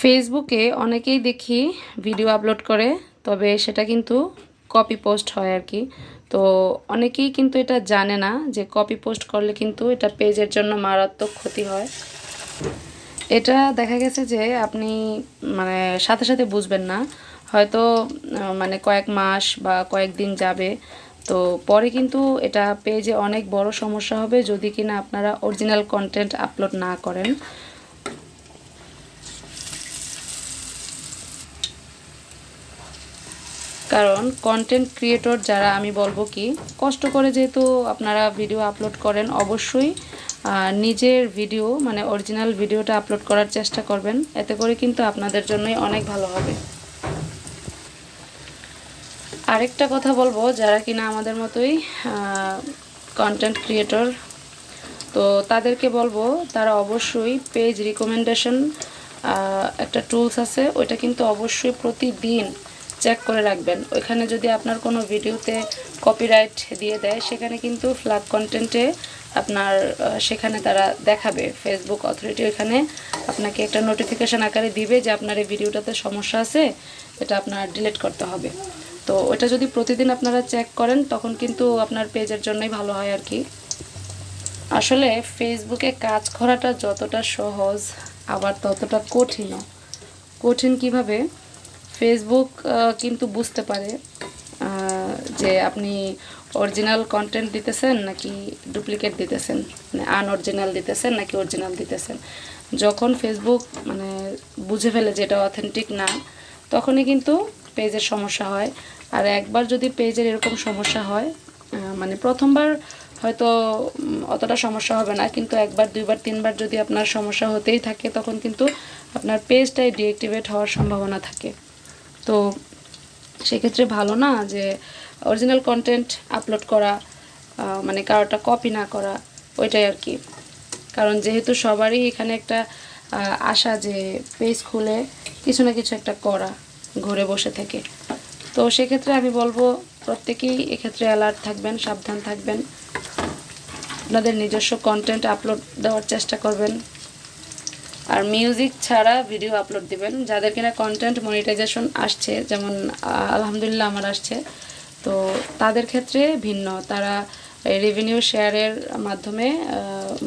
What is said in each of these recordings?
ফেসবুকে অনেকেই দেখি ভিডিও আপলোড করে, তবে সেটা কিন্তু কপি পোস্ট হয় আর কি। তো অনেকেই কিন্তু এটা জানে না যে কপি পোস্ট করলে কিন্তু এটা পেজের জন্য মারাত্মক ক্ষতি হয়। এটা দেখা গেছে যে আপনি মানে সাথে সাথে বুঝবেন না। হয়তো মানে কয়েক মাস বা কয়েকদিন যাবে, তো পরে কিন্তু এটা পেজে অনেক বড় সমস্যা হবে যদি কিনা আপনারা অরিজিনাল কন্টেন্ট আপলোড না করেন। কারণ কন্টেন্ট ক্রিয়েটর যারা আমি বলব কি, কষ্ট করে যেহেতু আপনারা ভিডিও আপলোড করেন, অবশ্যই নিজের ভিডিও মানে অরিজিনাল ভিডিওটা আপলোড করার চেষ্টা করবেন। এতে করে কিন্তু আপনাদের জন্যই অনেক ভালো হবে। আরেকটা কথা বলব, যারা কিনা আমাদের মতোই কন্টেন্ট ক্রিয়েটর তো তাদেরকে বলব, তারা অবশ্যই পেজ রিকমেন্ডেশন একটা টুলস আছে, ওইটা কিন্তু অবশ্যই প্রতিদিন চেক করে রাখবেন। ওইখানে যদি আপনার কোনো ভিডিওতে কপিরাইট দিয়ে দেয়, সেখানে কিন্তু ফ্ল্যাগ কন্টেন্টে আপনার সেখানে তারা দেখাবে। ফেসবুক অথরিটি ওইখানে আপনাকে একটা নোটিফিকেশান আকারে দিবে যে আপনার এই ভিডিওটাতে সমস্যা আছে, এটা আপনার ডিলিট করতে হবে। তো ওটা যদি প্রতিদিন আপনারা চেক করেন, তখন কিন্তু আপনার পেজের জন্যই ভালো হয় আর কি। আসলে ফেসবুকে কাজ করাটা যতটা সহজ, আবার ততটা কঠিনও। কঠিন কীভাবে? ফেসবুক কিন্তু বুঝতে পারে যে আপনি অরিজিনাল কন্টেন্ট দিতেছেন নাকি ডুপ্লিকেট দিতেছেন মানে আনঅরিজিনাল দিতেছেন নাকি অরিজিনাল দিতেছেন। যখন ফেসবুক মানে বুঝে ফেলে যে এটা অথেন্টিক না, তখনই কিন্তু পেজের সমস্যা হয়। আর একবার যদি পেজের এরকম সমস্যা হয় মানে প্রথমবার হয়তো অতটা সমস্যা হবে না, কিন্তু একবার, দুইবার, তিনবার যদি আপনার সমস্যা হতেই থাকে, তখন কিন্তু আপনার পেজটাই ডিঅ্যাক্টিভেট হওয়ার সম্ভাবনা থাকে। তো সেক্ষেত্রে ভালো না যে অরিজিনাল কন্টেন্ট আপলোড করা মানে কারোটা কপি না করা, ওইটাই আর কি। কারণ যেহেতু সবারই এখানে একটা আশা যে পেজ খুলে কিছু না কিছু একটা করা, ঘরে বসে থেকে। তো সেক্ষেত্রে আমি বলব প্রত্যেকেই এক্ষেত্রে অ্যালার্ট থাকবেন, সাবধান থাকবেন। আপনাদের নিজস্ব কন্টেন্ট আপলোড দেওয়ার চেষ্টা করবেন। আর মিউজিক ছাড়া ভিডিও আপলোড দিবেন। যাদের কিনা কন্টেন্ট মনিটাইজেশন আসছে, যেমন আলহামদুলিল্লাহ আমার আসছে। তো তাদের ক্ষেত্রে ভিন্ন। তারা রেভিনিউ শেয়ারের মাধ্যমে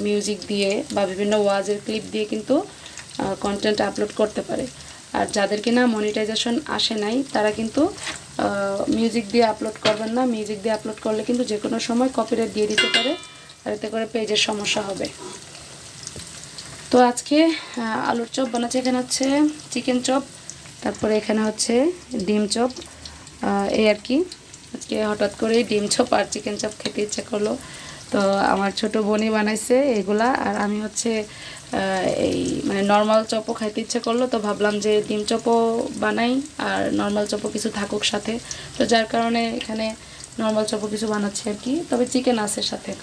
মিউজিক দিয়ে বা বিভিন্ন ওয়াজের ক্লিপ দিয়ে কিন্তু কন্টেন্ট আপলোড করতে পারে। আর যাদের কিনা মনিটাইজেশন আসে নাই, তারা কিন্তু মিউজিক দিয়ে আপলোড করবেন না। মিউজিক দিয়ে আপলোড করলে কিন্তু যে কোনো সময় কপিরাইট দিয়ে দিতে পারে। আর এতে করে পেজের সমস্যা হবে। তো আজকে আলুর চপ বানাচ্ছে। এখানে হচ্ছে চিকেন চপ তারপরে এখানে হচ্ছে ডিম চপ। এই আর কি। আজকে হঠাৎ করেই ডিম চপ আর চিকেন চপ খেতে ইচ্ছে করল। তো আমার ছোট বোনই বানাইছে এগুলা, আর আমি হচ্ছে এই মানে নর্মাল চপও খাইতে ইচ্ছে করল। তো ভাবলাম যে ডিম চপও বানাই আর নর্মাল চপও কিছু থাকুক সাথে। তো যার কারণে এখানে নর্মাল চপও কিছু বানাচ্ছি আর কি। তবে চিকেন আছে সাথে।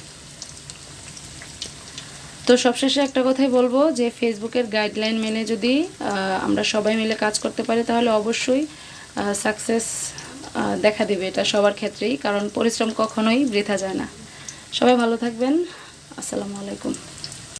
তো সবশেষে একটা কথাই বলব যে ফেসবুকের গাইডলাইন মেনে যদি আমরা সবাই মিলে কাজ করতে পারি, তাহলে অবশ্যই সাকসেস দেখা দেবে এটা সবার ক্ষেত্রেই, কারণ পরিশ্রম কখনোই বৃথা যায় না। সবাই ভালো থাকবেন। আসসালামু আলাইকুম।